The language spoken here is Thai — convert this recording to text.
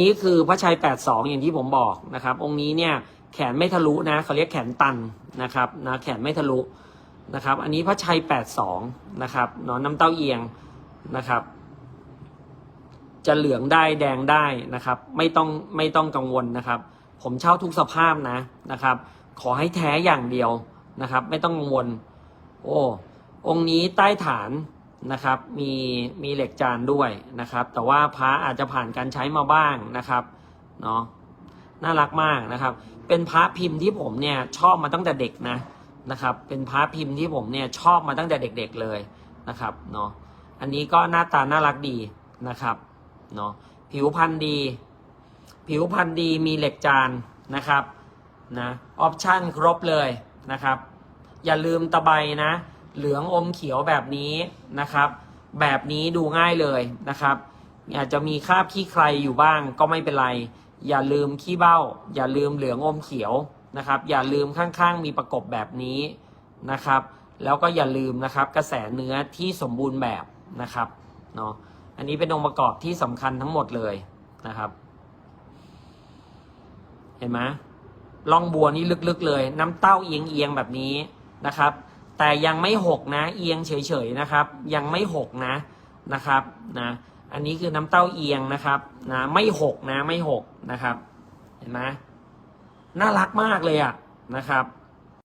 นี้คือพระชัย 82 อย่างที่ผมบอกนะครับ องค์นี้เนี่ยแขนไม่ทะลุนะเขาเรียกแขนตันนะครับนะแขนไม่ทะลุนะครับ อันนี้พระชัย 82 นะครับเนาะน้ำเต้าเอียงนะครับ จะเหลืองได้แดงได้นะครับ ไม่ต้องไม่ต้องกังวลนะครับ ผมเช่าทุกสภาพนะนะครับ ขอให้แท้อย่างเดียวนะครับ ไม่ต้องกังวล โอ้องค์นี้ใต้ฐาน นะครับ มีมีเหล็กจานด้วยนะครับ แต่ว่าพระอาจจะผ่านการใช้มาบ้างนะครับเนาะน่ารักมากนะครับ เป็นพระพิมพ์ที่ผมเนี่ยชอบมาตั้งแต่เด็กนะนะครับ เป็นพระพิมพ์ที่ผมเนี่ยชอบมาตั้งแต่เด็ก ๆเลยนะครับเนาะอันนี้ก็หน้าตาน่ารักดีนะครับเนาะผิวพรรณดี ผิวพรรณดีมีเหล็กจานนะครับนะออปชั่นครบเลยนะครับ อย่าลืมตะไบนะ เหลืองอมเขียวแบบนี้นะครับ แบบนี้ดูง่ายเลยนะครับอาจจะมีคราบขี้ใครอยู่บ้างก็ไม่เป็นไร อย่าลืมขี้เบ้า อย่าลืมเหลืองอมเขียวนะครับ อย่าลืมข้างๆ มีประกบแบบนี้นะครับ แล้วก็อย่าลืมนะครับกระแสเนื้อที่สมบูรณ์แบบนะครับเนาะอันนี้เป็นองค์ประกอบที่สำคัญทั้งหมดเลยนะครับ เห็นไหมล่องบัวนี่ลึกๆเลย น้ำเต้าเอียงๆแบบนี้นะครับ แต่ยังไม่หกนะ เอียงเฉยๆนะครับ ยังไม่หกนะนะครับนะอันนี้คือน้ำเต้าเอียงนะครับนะไม่หกนะไม่หกนะครับ เห็นไหมน่ารักมากเลยอะนะครับ